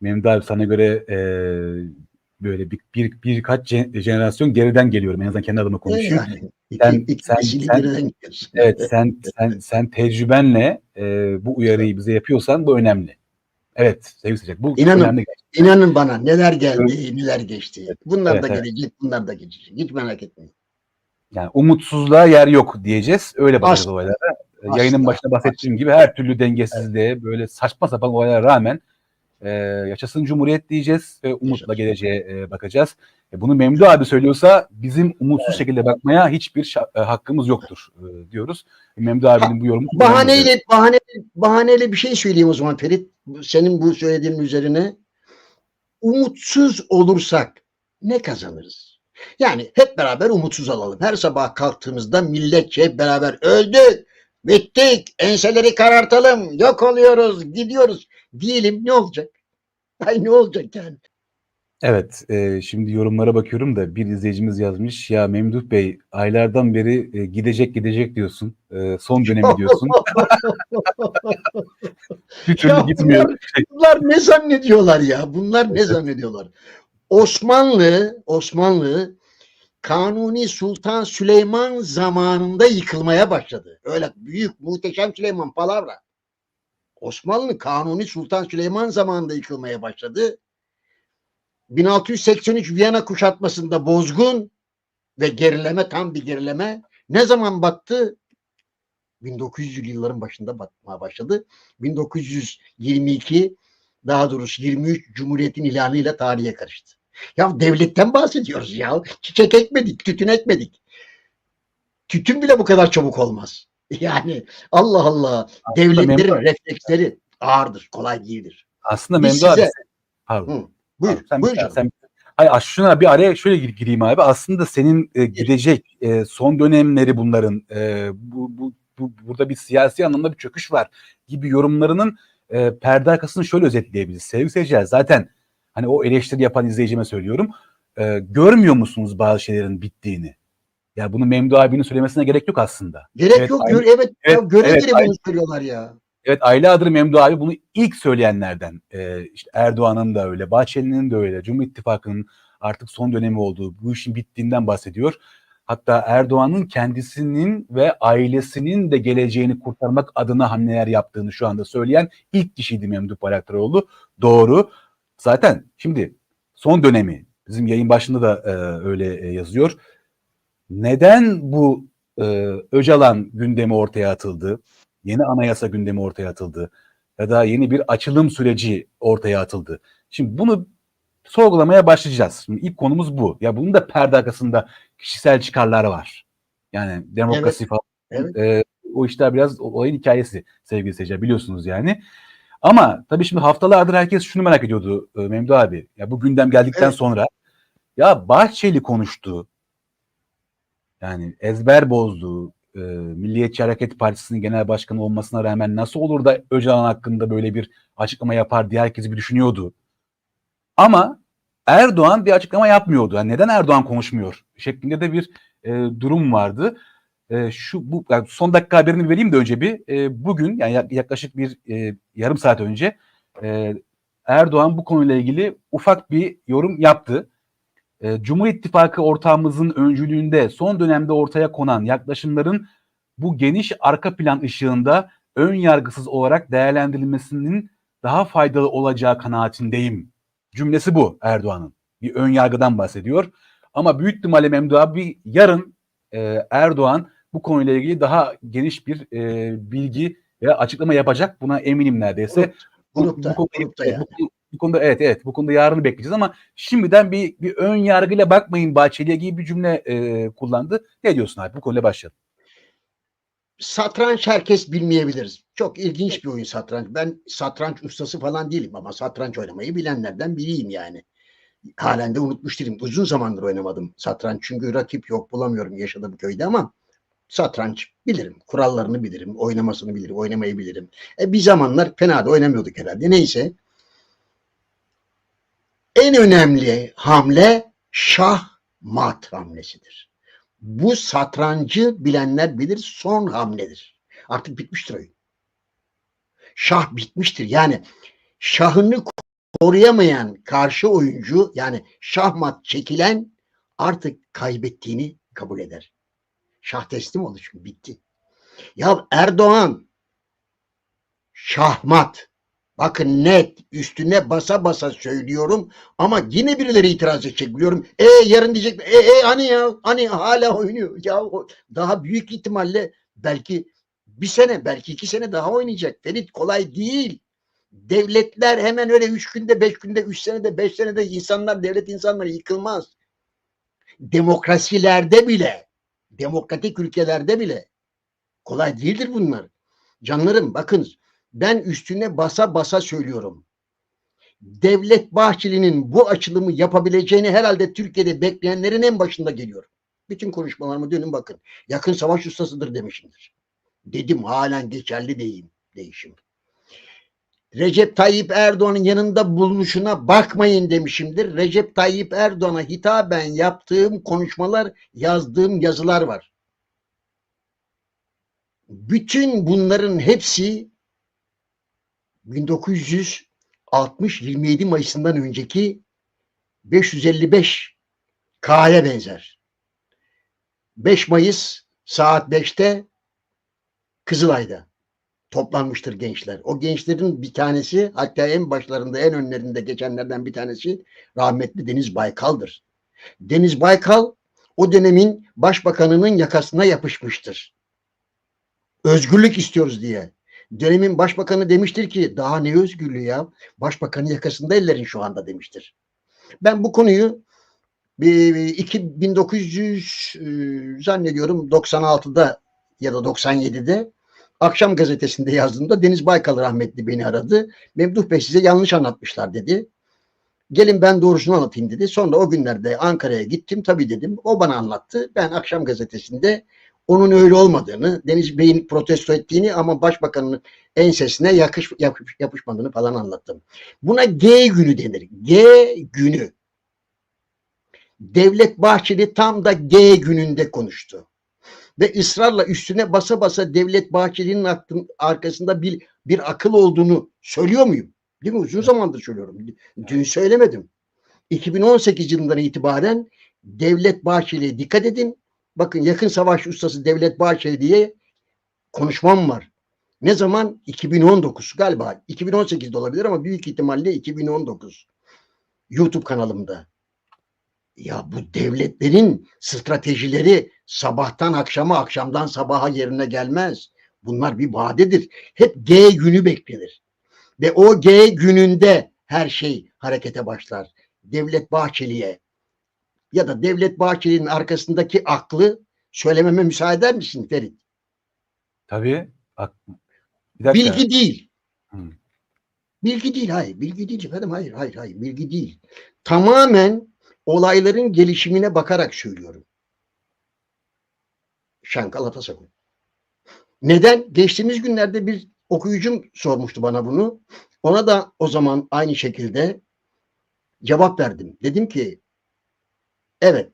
Memdu abi sana göre e, böyle bir, bir birkaç jenerasyon geriden geliyorum. En azından kendi adıma konuşuyor. Yani, Sen- iki, iki sen- nesili sen- gidiyoruz. Evet sen sen sen tecrübenle e, bu uyarıyı bize yapıyorsan bu önemli. Evet sevgili seyirciler, bu İnanın. önemli. İnanın bana neler geldi, neler geçti. Bunlar Evet, da evet. gelecek, bunlar da geçecek. Hiç merak etmeyin. Yani umutsuzluğa yer yok diyeceğiz. Öyle bakacağız olaylara. Yayının başında bahsettiğim gibi her türlü dengesizliğe böyle saçma sapan olaylara rağmen e, yaşasın Cumhuriyet diyeceğiz ve umutla geleceğe e, bakacağız. E, bunu Memdu abi söylüyorsa bizim umutsuz şekilde bakmaya hiçbir e, hakkımız yoktur e, diyoruz. Memdu abinin bu yorumu Bahaneyle, bahaneyle, bahaneyle bir şey söyleyeyim o zaman Ferit. Senin bu söylediğin üzerine. Umutsuz olursak ne kazanırız? Yani hep beraber umutsuz olalım. Her sabah kalktığımızda milletçe hep beraber öldük, bittik, enseleri karartalım, yok oluyoruz, gidiyoruz diyelim ne olacak? Ay ne olacak yani? Evet, e, şimdi yorumlara bakıyorum da bir izleyicimiz yazmış. Ya Memduh Bey aylardan beri e, gidecek gidecek diyorsun. E, son dönemi diyorsun. Bir türlü Ya gitmiyor. Şey, Bunlar ne zannediyorlar ya? Bunlar ne zannediyorlar? Osmanlı, Osmanlı Kanuni Sultan Süleyman zamanında yıkılmaya başladı. Öyle büyük, muhteşem Süleyman palavra. Osmanlı Kanuni Sultan Süleyman zamanında yıkılmaya başladı. 1683 Viyana kuşatmasında bozgun ve gerileme tam bir gerileme. Ne zaman battı? 1900'lü yılların başında batmaya başladı. 1922 daha doğrusu 23 Cumhuriyet'in ilanıyla tarihe karıştı. Ya devletten bahsediyoruz ya. Çiçek ekmedik, tütün ekmedik. Tütün bile bu kadar çabuk olmaz. Yani Allah Allah. Devletlerin memnun- refleksleri ağırdır, kolay değildir. aslında Biz Memduh abi size- pardon. Hı, buyur, Pardon, sen, buyur sen, canım. sen, Hayır şuna bir araya şöyle gir- gireyim abi. Aslında senin e, gidecek e, son dönemleri bunların e, bu, bu, bu burada bir siyasi anlamda bir çöküş var gibi yorumlarının e, perde arkasını şöyle özetleyebiliriz. Sevgili seyirciler zaten hani o eleştiri yapan izleyicime söylüyorum. E, görmüyor musunuz bazı şeylerin bittiğini? Ya bunu Memdu abinin söylemesine gerek yok aslında. Gerek Evet, yok. aynı- gör, evet, ya evet, göre evet, göre bunu söylüyorlar ya. Evet aylardır Memdu abi bunu ilk söyleyenlerden. Ee, işte Erdoğan'ın da öyle, Bahçeli'nin de öyle, Cumhur İttifakı'nın artık son dönemi olduğu, bu işin bittiğinden bahsediyor. Hatta Erdoğan'ın kendisinin ve ailesinin de geleceğini kurtarmak adına hamleler yaptığını şu anda söyleyen ilk kişiydi Memduh Bayraktaroğlu. Doğru. Zaten şimdi son dönemi bizim yayın başında da e, öyle e, yazıyor. Neden bu e, Öcalan gündemi ortaya atıldı? Yeni anayasa gündemi ortaya atıldı ya da yeni bir açılım süreci ortaya atıldı. Şimdi bunu sorgulamaya başlayacağız. Şimdi ilk konumuz bu. Ya bunun da perde arkasında kişisel çıkarlar var. Yani demokrasi falan. Evet. E, o işler biraz olayın hikayesi sevgili seyirciler biliyorsunuz yani. Ama tabii şimdi haftalardır herkes şunu merak ediyordu e, Memdu abi. Ya bu gündem geldikten Evet. sonra ya Bahçeli konuştu. Yani ezber bozdu. E, Milliyetçi Hareket Partisi'nin genel başkanı olmasına rağmen nasıl olur da Öcalan hakkında böyle bir açıklama yapar diye herkes bir düşünüyordu. Ama Erdoğan bir açıklama yapmıyordu. Yani neden Erdoğan konuşmuyor şeklinde de bir e, durum vardı. E, şu bu yani son dakika haberini vereyim de önce bir e, bugün yani yak- yaklaşık bir e, yarım saat önce e, Erdoğan bu konuyla ilgili ufak bir yorum yaptı. E, Cumhur İttifakı ortağımızın öncülüğünde son dönemde ortaya konan yaklaşımların bu geniş arka plan ışığında ön yargısız olarak değerlendirilmesinin daha faydalı olacağı kanaatindeyim. Cümlesi bu Erdoğan'ın. Bir ön yargıdan bahsediyor. Ama büyük ihtimalle Memduh abi yarın e, Erdoğan bu konuyla ilgili daha geniş bir e, bilgi veya açıklama yapacak. Buna eminim neredeyse. Bu- Grupta, bu konuda- grupta evet, yani. bu, bu konuda evet evet bu konuda yarını bekleyeceğiz ama şimdiden bir bir ön yargıyla bakmayın Bahçeli'ye gibi bir cümle e, kullandı. Ne diyorsun abi? Bu konuyla başlayalım. Satranç herkes bilmeyebilir. Çok ilginç bir oyun satranç. Ben satranç ustası falan değilim ama satranç oynamayı bilenlerden biriyim yani. Halen de unutmuş değilim. Uzun zamandır oynamadım satranç. Çünkü rakip yok bulamıyorum yaşadığım köyde ama satranç bilirim. Kurallarını bilirim. Oynamasını bilirim. Oynamayı bilirim. E, bir zamanlar fena da oynamıyorduk herhalde. Neyse. En önemli hamle şah mat hamlesidir. Bu satrancı bilenler bilir son hamledir. Artık bitmiştir oyun. Şah bitmiştir. Yani şahını koruyamayan karşı oyuncu yani şahmat çekilen artık kaybettiğini kabul eder. Şah teslim olur çünkü bitti. Ya Erdoğan şahmat bakın net üstüne basa basa söylüyorum ama yine birileri itiraz edecek biliyorum. E yarın diyecek e, e hani ya hani hala oynuyor. Ya daha büyük ihtimalle belki bir sene belki iki sene daha oynayacak. Ferit kolay değil. Devletler hemen öyle üç günde, beş günde, üç senede, beş senede insanlar, devlet insanları yıkılmaz. Demokrasilerde bile, demokratik ülkelerde bile kolay değildir bunlar. Canlarım bakın ben üstüne basa basa söylüyorum. Devlet Bahçeli'nin bu açılımı yapabileceğini herhalde Türkiye'de bekleyenlerin en başında geliyor. Bütün konuşmalarımı dönün bakın. Yakın savaş ustasıdır demişimdir. Dedim halen geçerli değil değişim. Recep Tayyip Erdoğan'ın yanında bulunuşuna bakmayın demişimdir. Recep Tayyip Erdoğan'a hitaben yaptığım konuşmalar, yazdığım yazılar var. Bütün bunların hepsi 1960 27 Mayıs'ından önceki 555 K'ya benzer. 5 Mayıs saat 5'te Kızılay'da toplanmıştır gençler. O gençlerin bir tanesi hatta en başlarında en önlerinde geçenlerden bir tanesi rahmetli Deniz Baykal'dır. Deniz Baykal o dönemin başbakanının yakasına yapışmıştır. Özgürlük istiyoruz diye. Dönemin başbakanı demiştir ki daha ne özgürlüğü ya? Başbakanın yakasında ellerin şu anda demiştir. Ben bu konuyu bir- bir iki- 1900 e, zannediyorum 96'da ya da 97'de Akşam gazetesinde yazdığımda Deniz Baykal rahmetli beni aradı. Memduh Bey size yanlış anlatmışlar dedi. Gelin ben doğrusunu anlatayım dedi. Sonra o günlerde Ankara'ya gittim. Tabii dedim. O bana anlattı. Ben akşam gazetesinde onun öyle olmadığını, Deniz Bey'in protesto ettiğini ama başbakanın ensesine yakış, yapış, yapışmadığını falan anlattım. Buna G günü denir. G günü. Devlet Bahçeli tam da G gününde konuştu ve ısrarla üstüne basa basa Devlet Bahçeli'nin arkasında bir bir akıl olduğunu söylüyor muyum? Değil mi? Uzun zamandır söylüyorum. Dün söylemedim. 2018 yılından itibaren Devlet Bahçeli'ye dikkat edin. Bakın yakın savaş ustası Devlet Bahçeli diye konuşmam var. Ne zaman? 2019 galiba. 2018'de olabilir ama büyük ihtimalle 2019. YouTube kanalımda. Ya bu devletlerin stratejileri sabahtan akşama, akşamdan sabaha yerine gelmez. Bunlar bir vadedir. Hep G günü beklenir. Ve o G gününde her şey harekete başlar. Devlet Bahçeli'ye ya da Devlet Bahçeli'nin arkasındaki aklı söylememe müsaade eder misin Ferit? Tabii. Bir dakika. Bilgi değil. Hı. Bilgi değil hayır. Bilgi değil efendim hayır hayır hayır bilgi değil. Tamamen olayların gelişimine bakarak söylüyorum. Şankal Atasagun. Neden? Geçtiğimiz günlerde bir okuyucum sormuştu bana bunu. Ona da o zaman aynı şekilde cevap verdim. Dedim ki evet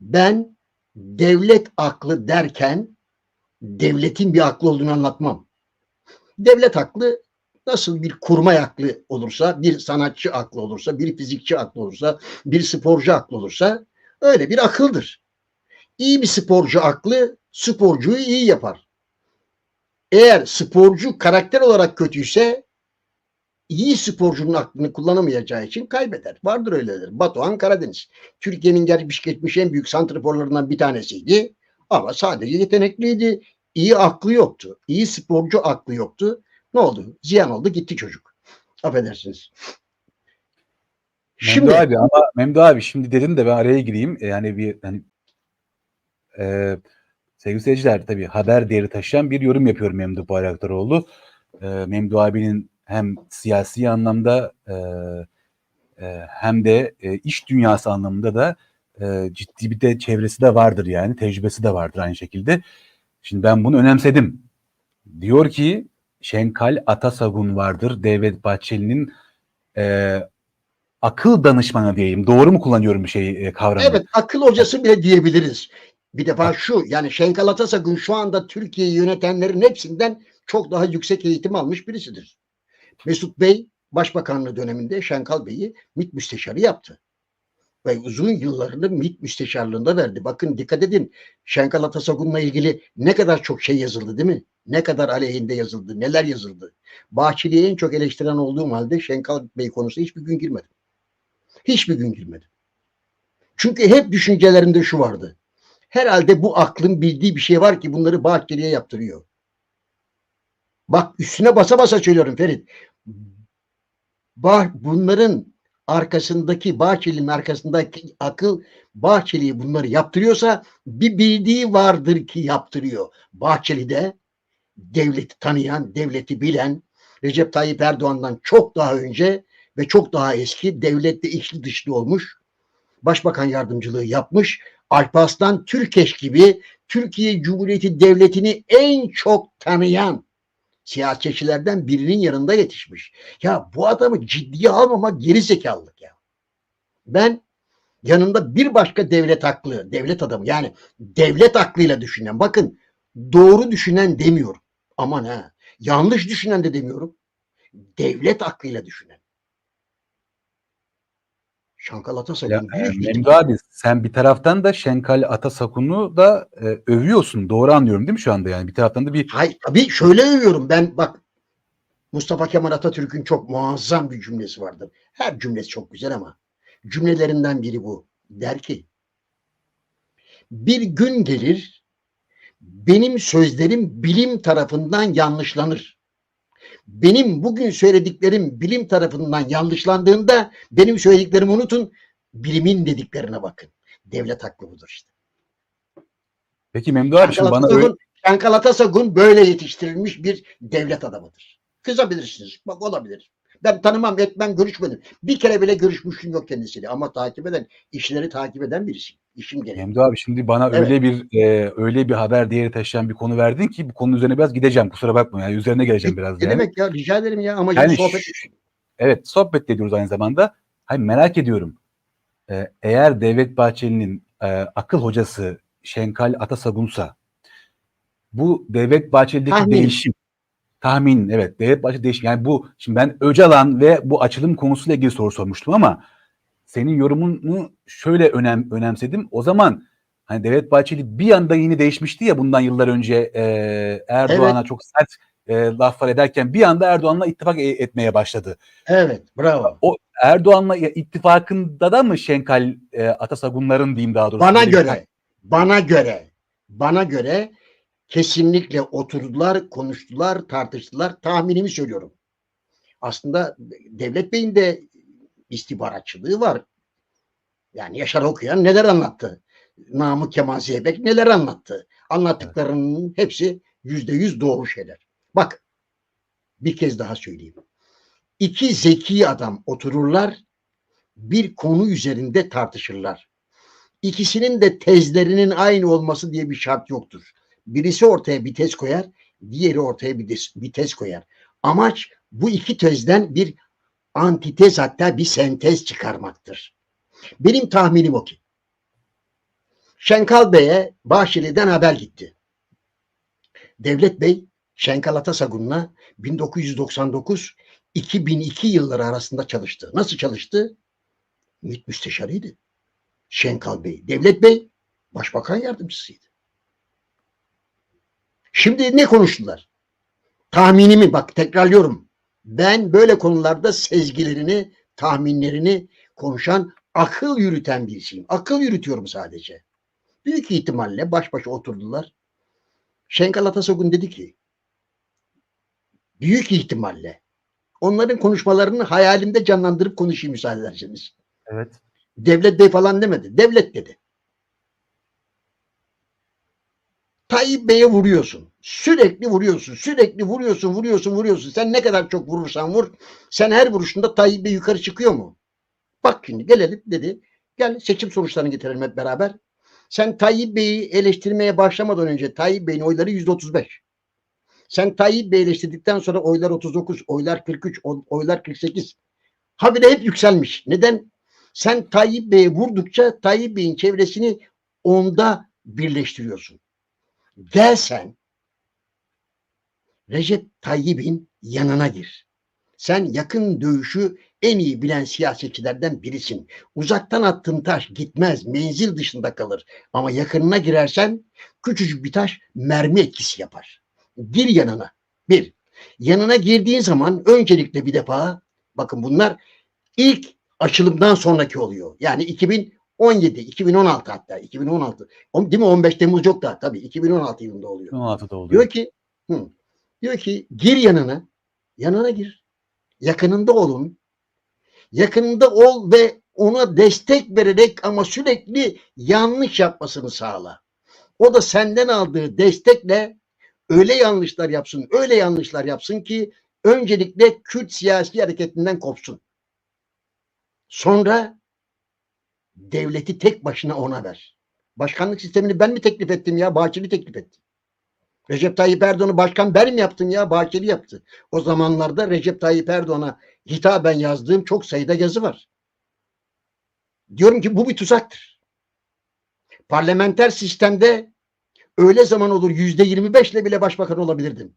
ben devlet aklı derken devletin bir aklı olduğunu anlatmam. Devlet aklı nasıl bir kurmay aklı olursa, bir sanatçı aklı olursa, bir fizikçi aklı olursa, bir sporcu aklı olursa öyle bir akıldır. İyi bir sporcu aklı sporcuyu iyi yapar. Eğer sporcu karakter olarak kötüyse iyi sporcunun aklını kullanamayacağı için kaybeder. Vardır öyledir. Batuhan Karadeniz. Türkiye'nin gelmiş geçmiş en büyük santrforlarından bir tanesiydi. Ama sadece yetenekliydi. İyi aklı yoktu. İyi sporcu aklı yoktu. Ne oldu? Ziyan oldu gitti çocuk. Affedersiniz. Memdu abi ama Memdu abi şimdi dedin de ben araya gireyim. E, Yani bir hani e, sevgili seyirciler tabii haber değeri taşıyan bir yorum yapıyorum Memdu Bayraktaroğlu. E, Memdu abinin hem siyasi anlamda e, e, hem de e, iş dünyası anlamında da e, ciddi bir de çevresi de vardır yani tecrübesi de vardır aynı şekilde. Şimdi ben bunu önemsedim. Diyor ki Şenkal Atasagun vardır. Devlet Bahçeli'nin e, akıl danışmanı diyeyim. Doğru mu kullanıyorum bir şey e, kavramı? Evet akıl hocası bile diyebiliriz. Bir defa şu yani Şenkal Atasagun şu anda Türkiye'yi yönetenlerin hepsinden çok daha yüksek eğitim almış birisidir. Mesut Bey Başbakanlığı döneminde Şenkal Bey'i MİT müsteşarı yaptı. Ve uzun yıllarını MİT müsteşarlığında verdi. Bakın dikkat edin Şenkal Atasagun'la ilgili ne kadar çok şey yazıldı değil mi? Ne kadar aleyhinde yazıldı, neler yazıldı. Bahçeli'yi en çok eleştiren olduğum halde Şenkal Bey konusunda hiçbir gün girmedim. Hiçbir gün girmedim. Çünkü hep düşüncelerimde şu vardı. Herhalde bu aklın bildiği bir şey var ki bunları Bahçeli'ye yaptırıyor. Bak üstüne basa basa söylüyorum Ferit. Bah, bunların arkasındaki Bahçeli'nin arkasındaki akıl Bahçeli'yi bunları yaptırıyorsa bir bildiği vardır ki yaptırıyor. Bahçeli de devleti tanıyan, devleti bilen Recep Tayyip Erdoğan'dan çok daha önce ve çok daha eski devlette içli dışlı olmuş. Başbakan yardımcılığı yapmış. Alparslan Türkeş gibi Türkiye Cumhuriyeti Devleti'ni en çok tanıyan siyasetçilerden birinin yanında yetişmiş. Ya bu adamı ciddiye almamak geri zekalılık ya. Ben yanında bir başka devlet aklı, devlet adamı yani devlet aklıyla düşünen bakın doğru düşünen demiyorum. Aman ha yanlış düşünen de demiyorum. Devlet aklıyla düşünen. Şankal Ya, Atasagun e, bir Memdu abi sen bir taraftan da Şenkal Atasakun'u da e, övüyorsun. Doğru anlıyorum değil mi şu anda yani? Bir taraftan da bir Hayır tabii şöyle övüyorum ben bak Mustafa Kemal Atatürk'ün çok muazzam bir cümlesi vardır. Her cümlesi çok güzel ama cümlelerinden biri bu. Der ki bir gün gelir benim sözlerim bilim tarafından yanlışlanır. Benim bugün söylediklerim bilim tarafından yanlışlandığında benim söylediklerimi unutun. Bilimin dediklerine bakın. Devlet haklı budur işte. Peki Memdu abi şimdi bana öyle, Atasagun, Şenkal Atasagun böyle yetiştirilmiş bir devlet adamıdır. Kızabilirsiniz. Bak olabilir. Ben tanımam, etmem, görüşmedim. Bir kere bile görüşmüşlüğüm yok kendisiyle. Ama takip eden, işleri takip eden birisiyim. İşim gereği. Memdu abi şimdi bana Evet. öyle bir e, öyle bir haber değeri taşıyan bir konu verdin ki bu konunun üzerine biraz gideceğim. Kusura bakma yani üzerine geleceğim biraz Ne yani. demek ya? Rica ederim ya. Ama Yani sohbet Evet sohbet ediyoruz aynı zamanda. Hayır merak ediyorum. Ee, eğer Devlet Bahçeli'nin e, akıl hocası Şenkal Atasagun'sa bu Devlet Bahçeli'deki Tahmin. değişim tahmin evet Devlet Bahçeli değişim yani bu şimdi ben Öcalan ve bu açılım konusuyla ilgili soru sormuştum ama senin yorumunu şöyle önem önemsedim. O zaman hani Devlet Bahçeli bir anda yine değişmişti ya bundan yıllar önce e, Erdoğan'a çok sert e, laflar ederken bir anda Erdoğan'la ittifak e- etmeye başladı. Evet. Bravo. O Erdoğan'la ittifakında da mı Şenkal e, Atasagunların diyeyim daha doğrusu. Bana bir- göre, bana göre, bana göre kesinlikle oturdular, konuştular, tartıştılar. Tahminimi söylüyorum. Aslında Devlet Bey'in de istihbaratçılığı var. Yani Yaşar Okuyan neler anlattı? Namık Kemal Zeybek neler anlattı? Anlattıklarının hepsi yüzde yüz doğru şeyler. Bak bir kez daha söyleyeyim. İki zeki adam otururlar, bir konu üzerinde tartışırlar. İkisinin de tezlerinin aynı olması diye bir şart yoktur. Birisi ortaya bir tez koyar, diğeri ortaya bir, tez koyar. Amaç bu iki tezden bir antitez hatta bir sentez çıkarmaktır. Benim tahminim o ki. Şenkal Bey'e Bahçeli'den haber gitti. Devlet Bey Şenkal Atasagun'la 1999-2002 yılları arasında çalıştı. Nasıl çalıştı? MİT müsteşarıydı. Şenkal Bey. Devlet Bey başbakan yardımcısıydı. Şimdi ne konuştular? Tahminimi bak tekrarlıyorum. Ben böyle konularda sezgilerini, tahminlerini konuşan, akıl yürüten birisiyim. Akıl yürütüyorum sadece. Büyük ihtimalle baş başa oturdular. Şenkal Atasagun dedi ki büyük ihtimalle onların konuşmalarını hayalimde canlandırıp konuşayım müsaade ederseniz. Evet. Devlet Bey falan demedi. Devlet dedi. Tayyip Bey'e vuruyorsun. Sürekli vuruyorsun. Sürekli vuruyorsun, vuruyorsun, vuruyorsun. Sen ne kadar çok vurursan vur. Sen her vuruşunda Tayyip Bey yukarı çıkıyor mu? Bak şimdi gelelim dedi. Gel seçim sonuçlarını getirelim hep beraber. Sen Tayyip Bey'i eleştirmeye başlamadan önce Tayyip Bey'in oyları yüzde otuz beş. Sen Tayyip Bey'i eleştirdikten sonra oylar 39, oylar 43, o- oylar 48. Habire hep yükselmiş. Neden? Sen Tayyip Bey'e vurdukça Tayyip Bey'in çevresini onda birleştiriyorsun. Gel sen Recep Tayyip'in yanına gir. Sen yakın dövüşü en iyi bilen siyasetçilerden birisin. Uzaktan attığın taş gitmez, menzil dışında kalır. Ama yakınına girersen küçücük bir taş mermi etkisi yapar. Gir yanına. Bir. Yanına girdiğin zaman öncelikle bir defa bakın bunlar ilk açılımdan sonraki oluyor. Yani 2017, 2016 hatta 2016. O- Değil mi? 15 Temmuz yok da tabii 2016 yılında oluyor. 16'da oluyor. Diyor ki hı, diyor ki gir yanına. Yanına gir. Yakınında olun. Yakınında ol ve ona destek vererek ama sürekli yanlış yapmasını sağla. O da senden aldığı destekle öyle yanlışlar yapsın, öyle yanlışlar yapsın ki öncelikle Kürt siyasi hareketinden kopsun. Sonra devleti tek başına ona ver. Başkanlık sistemini ben mi teklif ettim ya? Bahçeli teklif etti. Recep Tayyip Erdoğan'ı başkan ben mi yaptım ya? Bahçeli yaptı. O zamanlarda Recep Tayyip Erdoğan'a hitaben yazdığım çok sayıda yazı var. Diyorum ki bu bir tuzaktır. Parlamenter sistemde öyle zaman olur yüzde yirmi beşle bile başbakan olabilirdim.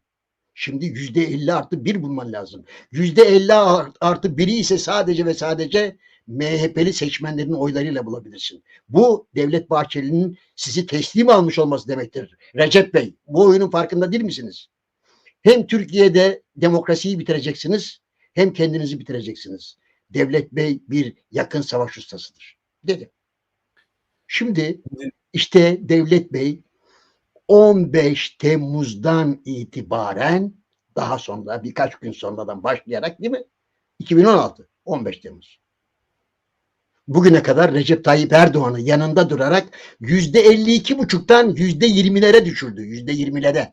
Şimdi yüzde elli artı bir bulman lazım. Yüzde elli artı biri ise sadece ve sadece MHP'li seçmenlerin oylarıyla bulabilirsin. Bu Devlet Bahçeli'nin sizi teslim almış olması demektir. Recep Bey bu oyunun farkında değil misiniz? Hem Türkiye'de demokrasiyi bitireceksiniz hem kendinizi bitireceksiniz. Devlet Bey bir yakın savaş ustasıdır. Dedi. Şimdi işte Devlet Bey 15 Temmuz'dan itibaren daha sonra birkaç gün sonradan başlayarak değil mi? 2016 15 Temmuz. Bugüne kadar Recep Tayyip Erdoğan'ı yanında durarak yüzde 52 buçuktan yüzde 20'lere düşürdü. Yüzde 20'lere.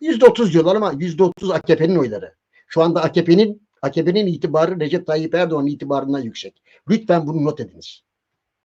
Yüzde 30 diyorlar ama yüzde 30 AKP'nin oyları. Şu anda AKP'nin AKP'nin itibarı Recep Tayyip Erdoğan'ın itibarından yüksek. Lütfen bunu not ediniz.